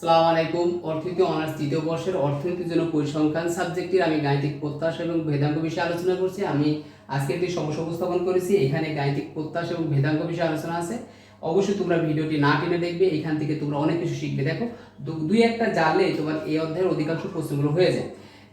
সালাম আলাইকুম। অর্থনীতি অনার্স তৃতীয় বর্ষের অর্থনীতির জন্য পরিসংখ্যান সাবজেক্টের আমি গাণিতিক প্রত্যাশা এবং ভেদাঙ্ক বিষয়ে আলোচনা করছি। আমি আজকে একটি সমস্যা উপস্থাপন করেছি। এখানে গাণিতিক প্রত্যাশা এবং ভেদাঙ্ক বিষয়ে আলোচনা আছে। অবশ্যই তোমরা ভিডিওটি না টেনে দেখবে, এখান থেকে তোমরা অনেক কিছু শিখবে। দেখো দুই একটা জানলে তোমার এই অধ্যায়ের অধিকাংশ প্রশ্নগুলো হয়ে যায়।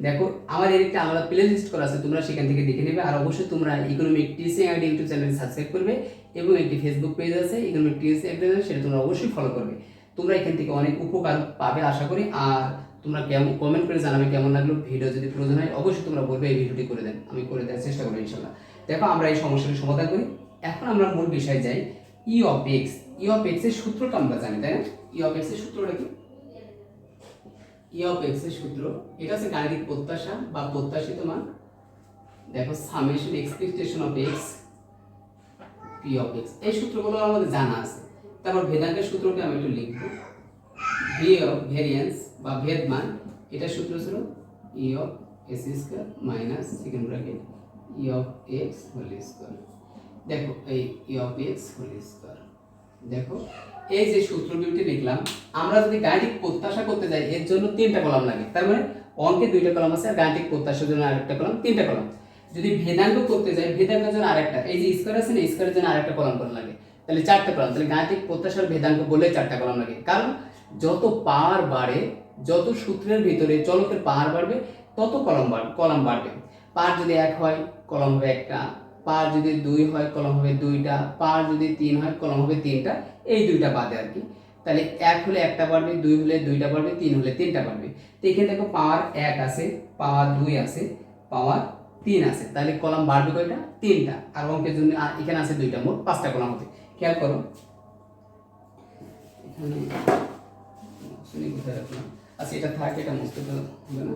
দেখো, আমার এর একটা আলাদা প্লে লিস্ট করা আছে, তোমরা সেখান থেকে দেখে নেবে। আর অবশ্যই তোমরা economic teaching ID YouTube channel subscribe করবে এবং একটি ফেসবুক পেজ আছে ইকোনমিক আইডি সেটা তোমরা অবশ্যই ফলো করবে। তোমরা এখান থেকে অনেক উপকার পাবে আশা করি। আর তোমরা কেমন কমেন্ট করে জানাবে কেমন লাগল ভিডিও যদি প্রয়োজন হয়, অবশ্যই তোমরা বলবে এই ভিডিওটি করে দেন, আমি করে দেওয়ার চেষ্টা করব ইনশাল্লাহ। দেখো, আমরা এই সমস্যাটি সমাধান করি। এখন আমরা মূল বিষয়ে যাই। E of X E of এক্সের সূত্রটা আমরা জানি, তাই না? ই অফ এক্সের সূত্রটা কি? ই অফ এক্সের সূত্র, এটা হচ্ছে গাণিতিক প্রত্যাশা বা প্রত্যাশিত মান। দেখো summation expectation of X P of X এই সূত্রগুলো আমাদের জানা আছে। তারপর ভেদাঙ্কের সূত্রকে আমি একটু লিখব। ভি অফ ভেরিয়েন্স বা ভেদমান, এটা সূত্র ছিল E of S square minus second bracket E of X whole square দেখো, এই E of X whole square দেখো, এই যে সূত্র দুইটি লিখলাম, আমরা যদি গাণিতিক প্রত্যাশা করতে যাই, এর জন্য তিনটা কলাম লাগে। তার মানে অঙ্কে দুইটা কলাম আছে আর গাণিতিক প্রত্যাশার জন্য আরেকটা কলাম, তিনটা কলাম। যদি ভেদাঙ্ক করতে যাই, ভেদাঙ্কের জন্য আরেকটা, এই যে স্কোয়ার আছে না স্কোয়ারের জন্য আরেকটা কলাম করা লাগে। তাহলে চারটা কলাম, তাহলে গাণিতিক প্রত্যাশার ভেদাঙ্ক বলে চারটা কলাম লাগে। কারণ যত পাওয়ার বাড়ে, যত সূত্রের ভিতরে চলকের পাওয়ার বাড়বে, তত কলম বাড়বে কলাম বাড়বে। পার যদি এক হয়, কলম হবে একটা। পার যদি দুই হয়, কলম হবে দুইটা। পার যদি তিন হয়, কলম হবে তিনটা। এই দুইটা বাদে আর কি। তাহলে এক হলে একটা বাড়বে, দুই হলে দুইটা বাড়বে, তিন হলে তিনটা বাড়বে। তো এখানে দেখো পাওয়ার এক আছে, পাওয়ার দুই আছে, পাওয়ার তিন আছে। তাহলে কলাম বাড়বে কয়টা? তিনটা। আর অঙ্কের জন্য এখানে আছে দুইটা, মোট পাঁচটা কলাম হবে। খেয়াল করো। এখানে শুনি কোথায় রাখলাম। আচ্ছা এটা থাকে, এটা মুছতে হবে না।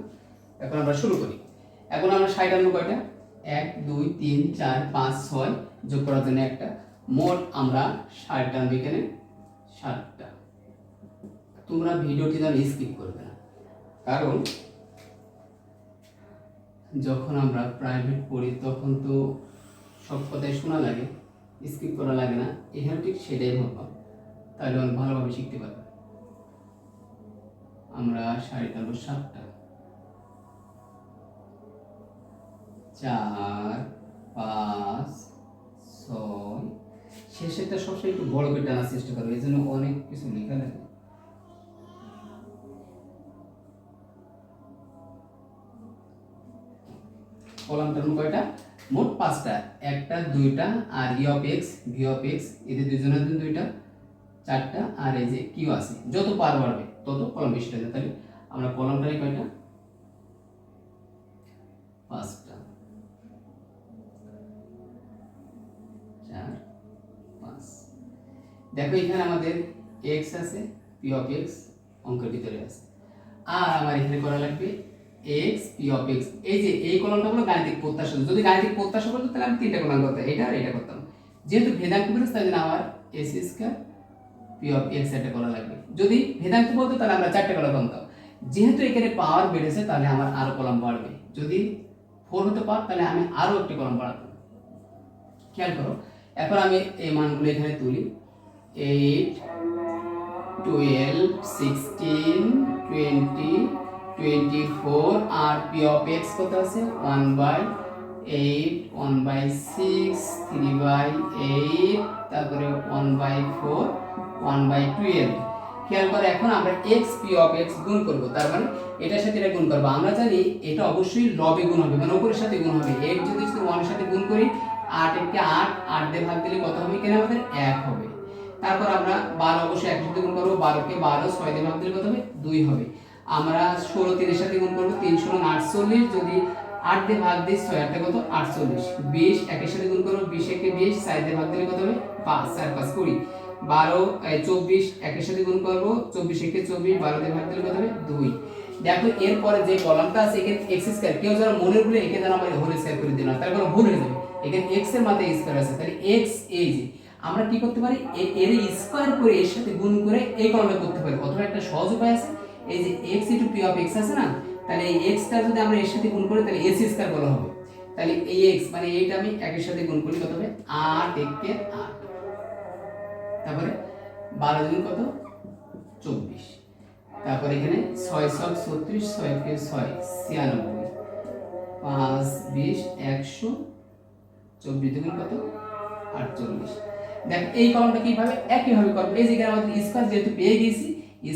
এখন আমরা শুরু করি। এখন আমরা ষাট আনব কয়টা? এক, দুই, তিন, চার, পাঁচ, ছয় যোগ করার জন্য একটা। মোট আমরা ষাট আনব এখানে। ষাটটা। তোমরা ভিডিওটি যেন স্কিপ করবে না। কারণ যখন আমরা প্রাইভেট পড়ি, তখন তো সব কথাই শোনা লাগে। স্কিপ করা লাগে না। এখানে ঠিক সেটাই হবে। তাহলে অনেক ভালোভাবে শিখতে পারবে। আমরা শাড়ি টানবো সাতটা। চার, পাঁচ, ছয়। শেষেরটা সবসময় একটু বড় করে টানার চেষ্টা করবে। এই জন্য অনেক কিছু লেখা লাগে। কলাম কয়টা? মোট পাঁচটা, একটা, দুইটা, আর E of X V of X এদের দুজনের জন্য দুইটা, চারটা, আর এই যে কিউ আছে। যত পার বাড়বে, তত কলম বেশি হবে তাহলে আমরা কলমটাই কয়টা? পাঁচটা। চার, পাঁচ। দেখো এখানে আমাদের এক্স আছে পি অফ এক্স অঙ্কের ভিতরে আছে। আর আমার এখানে করা লাগবে এক্স পি অফ এক্স এই যে এই কলমটা হলো গাণিতিক প্রত্যাশা। যদি গাণিতিক প্রত্যাশা করতো তাহলে আমি তিনটা কলম করতাম এটা আর এটা করতাম। যেহেতু ভেদাঙ্ক বলেছে তাই জন্য আমার S square P of X এটা করা লাগবে। যদি ভেদাঙ্ক বলতো, তাহলে আমরা চারটে কলম করতাম যেহেতু এখানে পাওয়ার বেড়েছে, তাহলে আমার আরও কলম বাড়বে। যদি ফোর হতে পার তাহলে আমি আরও একটি কলম বাড়াতাম। খেয়াল করো। এখন আমি এই মানগুলো এখানে তুলি। এইট টুয়েলভ সিক্সটিন কত আছে? One by eight one by six three by eight তারপরে one by four one by twelve খেয়াল করে এখন আমরা এক্স পি অফ এক্স গুণ করব, তার মানে এটার সাথে এটা গুণ করব। আমরা জানি এটা অবশ্যই লবে গুণ হবে মানে উপরের সাথে গুণ হবে। এইট যদি ওয়ানের সাথে গুণ করি, আট একে আট আট দিয়ে ভাগ দিলে কত হবে? এখানে আমাদের এক হবে। তারপর আমরা বারো অবশ্যই একসাথে গুণ করব, বারোকে বারো ছয় দিয়ে ভাগ দিলে কত হবে? দুই হবে। আমরা ষোলো তিনের সাথে গুণ করব তিন ষোলো, আটচল্লিশ, যদি আট দিয়ে ভাগ দিই, ছয় আটটা কত? আটচল্লিশ। বিশ, একের সাথে গুণ করব, বিশ, একে বিশ, চার দিয়ে ভাগ দিলে কত হবে? পাঁচ, চার, পাঁচ, কুড়ি। বারো চব্বিশ, একের সাথে গুণ করব, চব্বিশ, একে চব্বিশ, বারো দিয়ে ভাগ দিলে কত হবে? দুই। দেখো, এরপরে যে কলামটা আছে, এখানে এক্স স্কয়ার কেউ যেন মনে ভুলে একে যেন আমরা হোল স্কয়ার করে দিলাম তার কোনো ভুল হয়ে যাবে। এখানে এক্সের মাথায় স্কয়ার আছে, তাহলে এক্স এই যে, আমরা কি করতে পারি? এর স্কয়ার করে এর সাথে গুণ করে এই কলমে করতে পারি। অথবা একটা সহজ উপায় আছে এই যে X into P of X আছে না, তাহলে এই এক্সটা যদি আমরা এর সাথে গুণ করি, তাহলে এস স্কয়ার বলা হবে। তাহলে এই এক্স মানে এইটা আমি একের সাথে গুণ করি, কত হবে? আট একে আট। তারপরে বারো দিন কত? চব্বিশ। তারপর এখানে ছয় ছক ছত্রিশ, ছয় কে ছয়, ছিয়ানব্বই। পাঁচ, বিশ, একশো, চব্বিশ দুগুণ কত? আটচল্লিশ। দেখ, এই কলমটা কীভাবে? একইভাবে করব এই জায়গায় আমাদের স্কোয়ার যেহেতু পেয়ে গেছি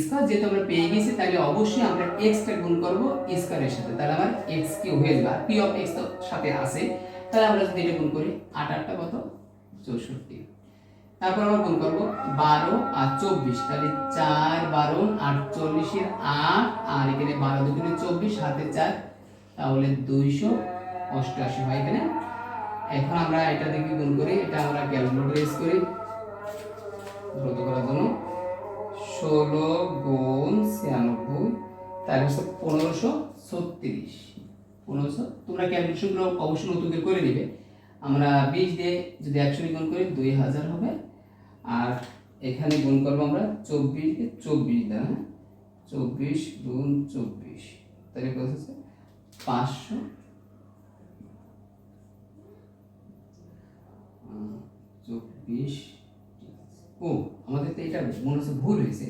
স্কোয়ার যেহেতু আমরা পেয়ে গেছি, তাহলে অবশ্যই আমরা এক্সটা গুণ করব স্কোয়ারের সাথে। তাহলে আমার এক্স কিউ হয়ে যাবে, আর পি অফ এক্স তো সাথে আছে। তাহলে আমরা যদি এটা গুণ করি আট আটটা কত? চৌষট্টি। তারপর আমরা গুণ করব বারো আর চব্বিশ। তাহলে চার বারো আটচল্লিশের আট, আর এখানে বারো দুগুণে চব্বিশ, হাতে চার, তাহলে দুইশো অষ্টআশি হয় এখানে। এখন আমরা এটা দেখে গুণ করি? এটা আমরা ক্যালকুলেটর ইউজ করি। দ্রুত করার জন্য। ষোলো গুণ ছিয়ানব্বই, তার হচ্ছে পনেরোশো ছত্রিশ। পনেরোশো, তোমরা ক্যালকুলেশনগুলো অবশ্যই নতুন করে করে নিবে। আমরা বিশ দিয়ে যদি একশো গুণ করি, দুই হাজার হবে। আর এখানে গুণ করব আমরা চব্বিশ দিয়ে চব্বিশ দ্বারা হ্যাঁ? চব্বিশ গুণ চব্বিশ, তাহলে কত হচ্ছে? পাঁচশো। চব্বিশ ও, আমাদের তো এটা মনে হচ্ছে ভুল হয়েছে।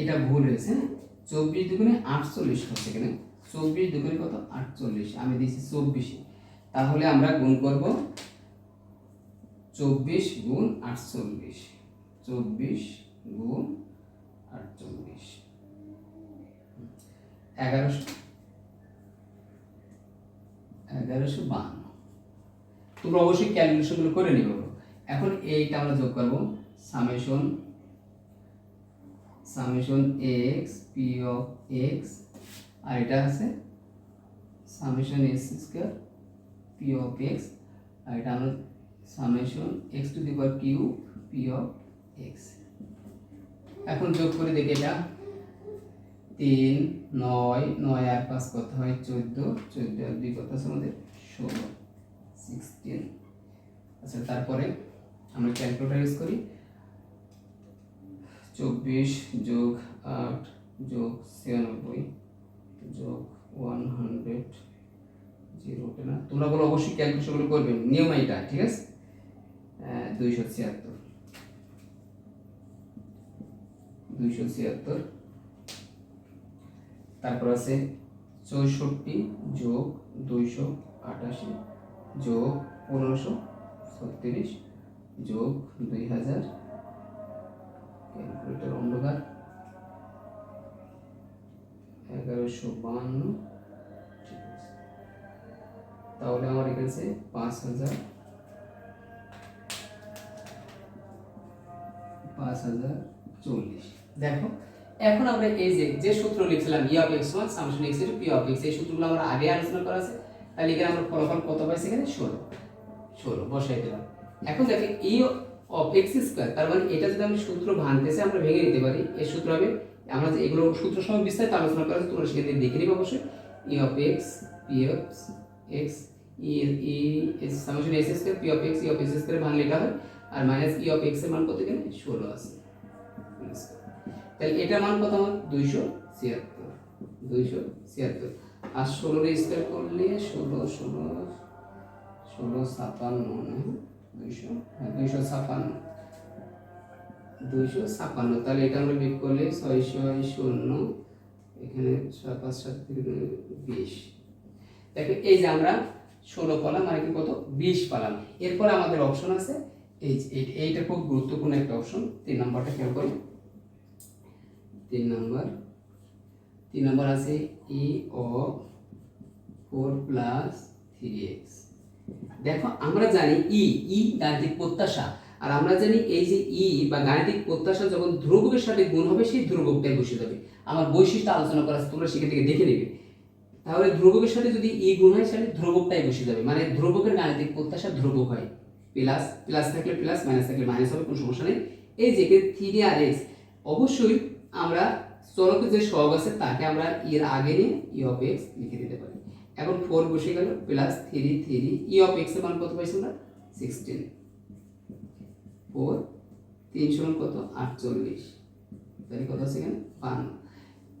এটা ভুল হয়েছে হ্যাঁ? চব্বিশ দুগুণে আটচল্লিশ হচ্ছে এখানে চব্বিশ দুগুণে কত? আটচল্লিশ। আমি দিয়েছি চব্বিশে। তাহলে আমরা গুণ করব চব্বিশ গুণ আটচল্লিশ। চব্বিশ গুণ আটচল্লিশ। এগারোশো। এগারোশো বান্ন তোমরা অবশ্যই ক্যালকুলেশনগুলো করে নিবে। এখন এইটা আমরা যোগ করব। Summation summation X P of X আর এটা আছে summation X square P of X আর এটা আমরা summation X to the power Q P of X এখন যোগ করে দেখি এটা। তিন, নয় নয় আর পাঁচ কত হয়? চোদ্দ। চোদ্দ আর দুই কত আছে আমাদের? ষোলো। সিক্সটিন আচ্ছা তারপরে আমরা ক্যালকুলেটার ইউজ করি। চব্বিশ যোগ আট যোগ ছিয়ানব্বই যোগ ওয়ান হান্ড্রেড জিরো না? তোমরা বলো অবশ্যই ক্যালকুলেশনগুলো করবে নিয়ম এটা ঠিক আছে? দুইশো ছিয়াত্তর। দুইশো ছিয়াত্তর। তারপর আছে চৌষট্টি যোগ দুইশো আটাশি যোগ পনেরোশো ছত্রিশ যোগ দুই হাজার ক্যালকুলেটর অন্ধকার। এগারোশো বাহান্ন। ঠিক আছে। তাহলে আমার এখানে পাঁচ হাজার। পাঁচ হাজার চল্লিশ। দেখো, এখন আমরা এই যে যে সূত্র লিখছিলাম E of X one summation এক্সের পি অফ এক্স এই সূত্রগুলো আমরা আগে আলোচনা করা আছে। তাহলে এখানে আমরা ফলাফল কত পাইছি এখানে? ষোলো। ষোলো, বসাই দিলাম। এখন দেখে ই অফ এক্স স্কোয়ার তার মানে এটা যদি আমি সূত্র ভাঙতেছে আমরা ভেঙে নিতে পারি। এই সূত্র হবে আমরা যে এগুলো সূত্র সময় বিস্তারিত আলোচনা করা তোমরা সেখানে দেখে নিবে অবশ্যই। E of X P of X E E summation X square P of X E of X square ভাঙলে এটা হয়, আর মাইনাস ই অফ এক্সের মান কত এখানে? ষোলো আছে। তাহলে এটার মান কত আমার দুইশো ছিয়াত্তর। দুইশো ছিয়াত্তর। আর ষোলোর স্কোয়ার করলে ষোলো ষোলো ষোলো, ছাপান্ন না দুইশো হ্যাঁ দুইশো ছাপান্ন। দুইশো ছাপান্ন, তাহলে এটা আমরা বিয়োগ করলে ছয়শো শূন্য, এখানে ছয়, পাঁচ, সাত বিশ। দেখো, এই যে আমরা ষোলো পালাম আর কি কত? বিশ পালাম। এরপর আমাদের অপশন আছে, এই এইটা খুব গুরুত্বপূর্ণ একটা অপশন তিন নম্বরটা খেয়াল করো। তিন নম্বর তিন নম্বর আছে E of four plus three X দেখো, আমরা জানি ই ই গাণিতিক প্রত্যাশা। আর আমরা জানি এই যে ই বা গাণিতিক প্রত্যাশা যখন ধ্রুবকের সাথে গুণ হবে, সেই ধ্রুবকটাই বসে যাবে আমার বৈশিষ্ট্য আলোচনা করা তোমরা সেখান থেকে দেখে নেবে। তাহলে ধ্রুবকের সাথে যদি ই গুণ হয়, তাহলে ধ্রুবকটাই বসে যাবে মানে ধ্রুবকের গাণিতিক প্রত্যাশা ধ্রুবক হয়। প্লাস প্লাস থাকলে প্লাস, মাইনাস থাকলে মাইনাস হবে, কোনো সমস্যা নেই। এই যে থ্রি আর এক্স, অবশ্যই আমরা চলকের যে সহগ আছে, তাকে আমরা এর আগে নিয়ে ই অফ এক্স লিখে দিতে পারি। এখন ফোর বসে গেল plus three three E of এক্সের মান কত পাইছি আমরা? সিক্সটিন ফোর তিন তিনশো কত? আটচল্লিশ। তাহলে কত আছে পান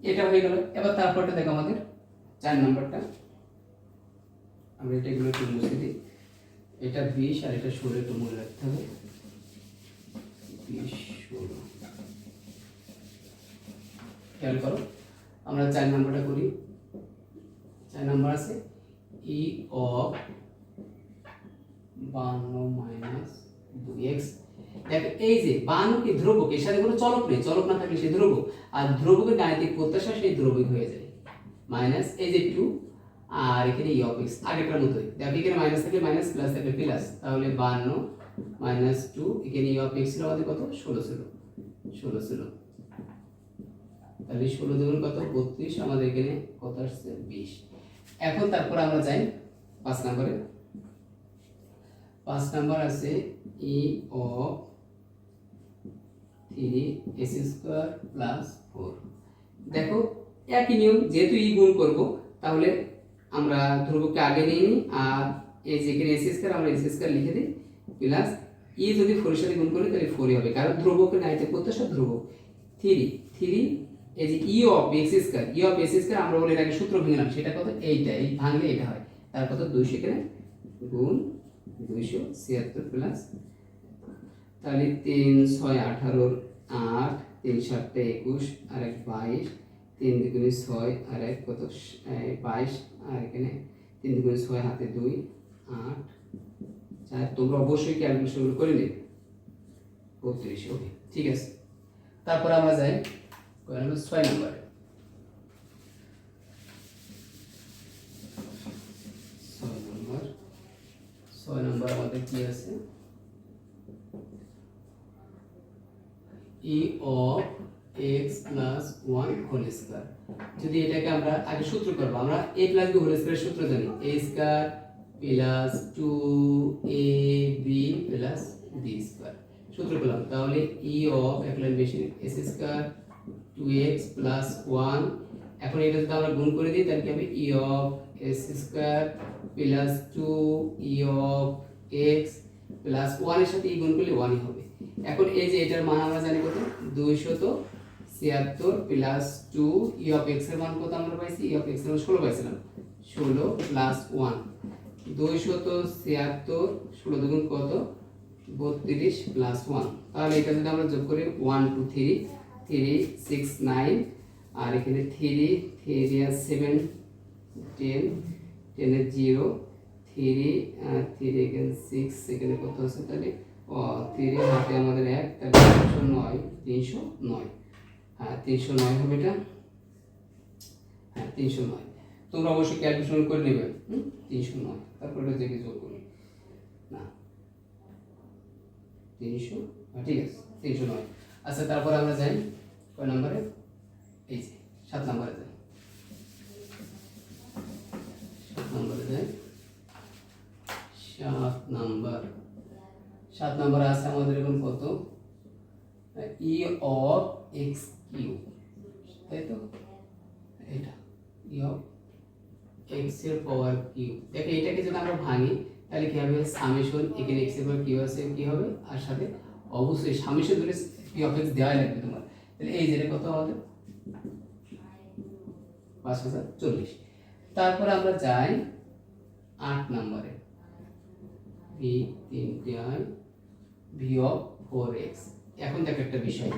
এটা হয়ে গেল। এবার তারপরটা দেখো আমাদের চার নম্বরটা। আমরা এটা এগুলো একটু মুছে দিই। এটা বিশ আর এটা ষোলো একটু মনে রাখতে হবে। খেয়াল করো। আমরা চার নাম্বারটা করি। চার নাম্বার আছে ই অফ বান্ন মাইনাস দুই এক্স দেখো, এই যে বান্ন ধ্রুবক, এর সাথে কোনো চলক নেই, চলক না থাকলে সে ধ্রুবক। আর ধ্রুবকের গাণিতিক প্রত্যাশা সেই ধ্রুবক হয়ে যায়। মাইনাস এই যে টু আর এখানে ই অফ এক্স আগেরটার মতোই। দেখো, এখানে মাইনাস থাকলে মাইনাস প্লাস থাকলে প্লাস তাহলে বান্ন মাইনাস টু এখানে ই অফ এক্স ছিল আমাদের কত? ষোলো ছিল। ষোলো ছিল। তাহলে ষোলো দুগুণ কত? বত্রিশ। আমাদের এখানে কত আসছে? বিশ। এখন তারপর আমরা যাই পাঁচ নম্বরে। পাঁচ নাম্বার আছে E of three, S square plus four. দেখো, একই নিয়ম, যেহেতু ই গুণ করব, তাহলে আমরা ধ্রুবকে আগে নিয়ে নিই, আর এই যেখানে এস স্কোয়ার, আমরা এস স্কোয়ার লিখে দিই, প্লাস ই যদি ফোরের সাথে গুণ করি, তাহলে ফোরই হবে, কারণ ধ্রুবকে নাইতে প্রত্যাশা ধ্রুবক। থ্রি থ্রি এই যে E of X square E of X square আমরা বলে আগে সূত্র ভেঙে সেটা কত? এইটা, এই ভাঙলে এটা হয়। তার কত? দুইশো এখানে গুণ দুইশো ছিয়াত্তর প্লাস তাহলে তিন ছয় আঠারোর আট, তিন সাতটা একুশ, আর এক বাইশ, তিন দুগুণে ছয়, আর এক কত? বাইশ, আর এখানে তিন দুগুণে ছয় হাতে দুই, আট, চার, তোমরা অবশ্যই ক্যালকুলেশন করে নেবে। বত্রিশ ওকে ঠিক আছে। তারপর আমরা যাই কয় নম্বর ছয় নম্বরে ছয় নম্বর আমাদের কি আছে? স্কোয়ার যদি এটাকে আমরা আগে সূত্র করব, আমরা এ প্লাস বি হোল স্কোয়ারের সূত্র জানি। A square plus two A B plus B square সূত্র পেলাম। তাহলে ই অফ এক লাইন বেশি S square two X plus one এখন এটা যদি আমরা গুণ করে দিই, তাহলে কি হবে? E of S square plus two E of X plus ওয়ানের সাথে ই গুণ করলে ওয়ানই হবে। এখন এই যে এটার মান আমরা জানি কত? দুইশত ছিয়াত্তর প্লাস টু ই অফ এক্সের মান কত আমরা পাইছি? ই অফ এক্সের মান ষোলো পাইছিলাম। ষোলো প্লাস ওয়ান দুইশত ছিয়াত্তর, ষোলো দুগুণ কত? বত্রিশ প্লাস ওয়ান তাহলে এটা যদি আমরা যোগ করি one two three three six nine আর এখানে থ্রি থ্রি আর সেভেন টেন টেনের জিরো থ্রি থ্রি এখানে সিক্স এখানে কত আছে তাহলে? ও থ্রি হাতে আমাদের এক তাহলে তিনশো নয় তিনশো নয়। হ্যাঁ তিনশো নয় হবে এটা? হ্যাঁ তিনশো নয়। তোমরা অবশ্যই ক্যালকুলেশন করে নেবে। হুম? তিনশো নয়। তারপর এটা দেখে যোগ করি। না। তিনশো? হ্যাঁ, ঠিক আছে। তিনশো নয়। আচ্ছা তারপর আমরা যাই কয় নম্বরে? এই যে, সাত নম্বরে যাই। সাত নম্বরে যাই। সাত নাম্বার। সাত নম্বরে আছে আমাদের এখন কত? E of X, Q. তাই তো? এটা, ই অফ এক্সের পাওয়ার কিউ। দেখো এটাকে যদি আমরা ভাঙি, তাহলে কি হবে? সামেশন, এখানে এক্সের পাওয়ার কিউ আছে, কি হবে? আর সাথে অবশ্যই সামেশন ধরে পি অফ এক্স দেওয়াই লাগবে তোমার? তাহলে এই যেটা কত আমাদের পাঁচ হাজার চল্লিশ। তারপরে আমরা যাই আট নম্বরে। ভি তিনটে I V of four X. এখন দেখো একটা বিষয়।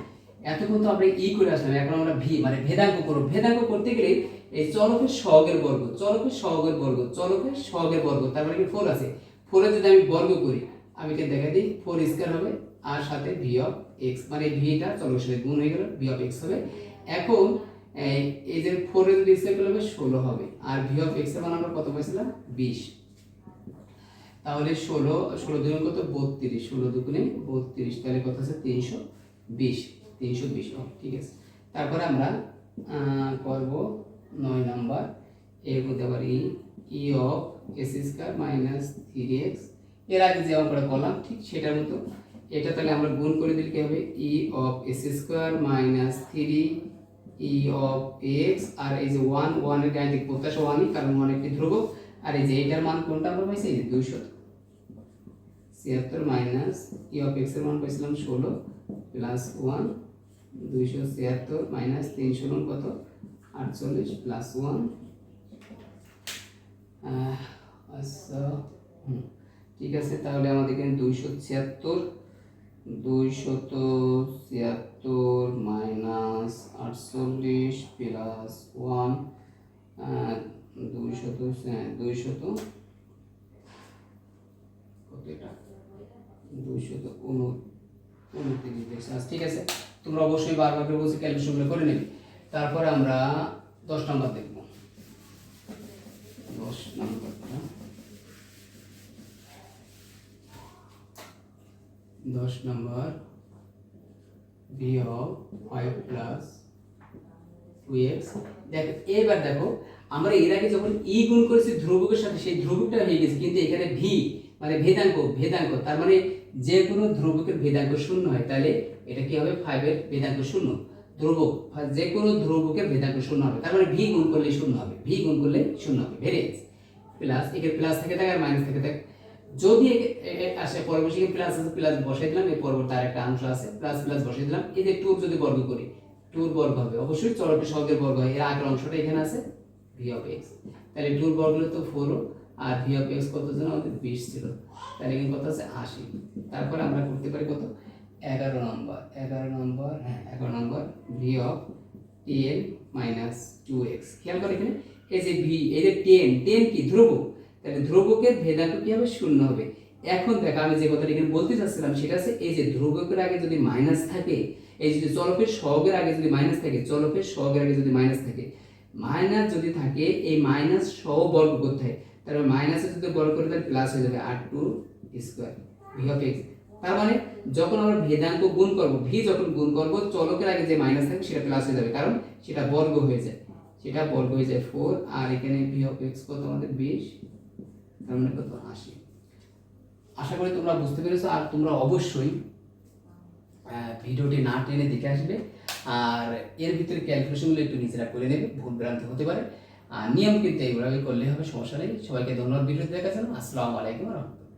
এতক্ষণ তো আমরা ই করে আসলাম, এখন আমরা ভি মানে ভেদাঙ্গ করব। ভেদাঙ্গ করতে গেলে এই চলকের সহগের বর্গ, চলকের সহগের বর্গ, চলকের সহগের বর্গ তারপরে কি ফোর আছে? ফোরে যদি আমি বর্গ করি, আমি কে দেখা দিই, ফোর স্কোয়ার হবে আর সাথে ভি অফ এক্স মানে ভিটা চলকের সাথে গুণ হয়ে গেল ভি অফ এক্স হবে। এখন, এই যে ফোরে যদি স্কোয়ার করলে হবে, ষোলো হবে। আর ভি অফ এক্সের মান আমরা কত পাইছিলাম? বিশ। তাহলে ষোলো ষোলো দুগুণ কত বত্রিশ, ষোলো দুগুণে বত্রিশ, তাহলে কত আছে? তিনশো বিশ তিনশো বিশ। ঠিক আছে। তারপরে আমরা করব নয় নাম্বার। এর মধ্যে আবার E E of S square minus three এক্সের আগে যে অঙ্কটা করলাম, ঠিক সেটার মতো এটা তাহলে আমরা গুণ করে দিলে কি হবে? E of S square minus three E of X আর এই যে ওয়ান ওয়ানের গাণিতিক প্রত্যাশা ওয়ানই কারণ ওয়ান একটি ধ্রুবক আর এই যে এইটার মান কোনটা আমরা পাইছি? এই দুইশো। ছিয়াত্তর মাইনাস ই অফ এক্সের মান পাইছিলাম ষোলো প্লাস ওয়ান দুইশো ছিয়াত্তর মাইনাস তিনশো কত? আটচল্লিশ প্লাস ওয়ান আচ্ছা ঠিক আছে, তাহলে আমাদের এখানে দুইশো ছিয়াত্তর দুইশত ছিয়াত্তর মাইনাস আটচল্লিশ প্লাস ওয়ান দুইশত হ্যাঁ, দুইশত কত এটা? দুইশত উন- উনত্রিশ ঠিক আছে? তোমরা অবশ্যই বারবার করে বলছি ক্যালকুলেশনগুলো করে নেবে। তারপরে আমরা দশ নম্বর দেখব। দশ নম্বরটা। দশ number V five plus two X দেখো, এবার দেখো, আমরা এর আগে যখন ই গুণ করেছি ধ্রুবকের সাথে, সেই ধ্রুবকটা হয়ে গেছে, কিন্তু এখানে ভি মানে ভেদাঙ্ক ভেদাঙ্ক, তার মানে যে কোনো ধ্রুবকের ভেদাঙ্ক শূন্য হয়, তাহলে এটা কি হবে? ফাইভের ভেদাঙ্ক শূন্য। ধ্রুবক, যে কোনো ধ্রুবকের ভেদাঙ্ক শূন্য হবে, তার মানে ভি গুণ করলে শূন্য হবে ভি গুণ করলে শূন্য হবে ভেরিয়েন্স প্লাস এখানে প্লাস থেকে থাকে আর মাইনাস থেকে থাকে। যদি আসে পরবর্তী প্লাস আছে প্লাস বসাই দিলাম এর পরবর্তী আর একটা অংশ আছে প্লাস প্লাস বসাই দিলাম। এই যে টুর যদি বর্গ করি টুর বর্গ হবে। অবশ্যই চলকের সহগের বর্গ হয়। এর আগের অংশটা এখানে আছে ভি অফ এক্স তাহলে টুর বর্গ তো ফোর আর ভি অফ এক্স কত ছিল? আমাদের বিশ ছিল। তাহলে এখানে কত আছে? আশি। তারপরে আমরা করতে পারি কত? এগারো নম্বর। এগারো নম্বর হ্যাঁ এগারো number V of ten minus two X খেয়াল করে এখানে, এই যে ভি এই যে টেন টেন কি? ধ্রুবক। তাহলে ধ্রুবকের ভেদাঙ্ক কি হবে শূন্য হবে। এখন দেখো, আমি যে কথাটা এখানে বলতে চাচ্ছিলাম, সেটা আছে এই যে ধ্রুবকের আগে যদি মাইনাস থাকে, এই যদি চলকের সহগের আগে যদি মাইনাস থাকে, চলকের সহগের আগে যদি মাইনাস থাকে মাইনাস যদি থাকে, এই মাইনাস সহ বর্গ হয় তাহলে মাইনাসে যদি বর্গ করে, তাহলে প্লাস হয়ে যাবে আর two square V of X তার মানে যখন আমরা ভেদাঙ্ক গুণ করব ভি যখন গুণ করব, চলকের আগে যে মাইনাস থাকে, সেটা প্লাস হয়ে যাবে। কারণ সেটা বর্গ হয়ে যায়। সেটা বর্গ হয়ে যায় ফোর আর এখানে ভি অফ এক্স কত আমাদের? বিশ। তার মানে কত আশি করি তোমরা বুঝতে পেরেছ আর তোমরা অবশ্যই ভিডিওটি না টেনে দেখে আসবে। আর এর ভিতরে ক্যালকুলেশনগুলো একটু নিজেরা করে নেবে, ভুল ভ্রান্তি হতে পারে। আর নিয়ম কিন্তু এইভাবে করলে হবে, সমস্যা নেই। সবাইকে ধন্যবাদ ভিডিও দেখার জন্য। আসসালামু আলাইকুম রহমতুল্লাহ।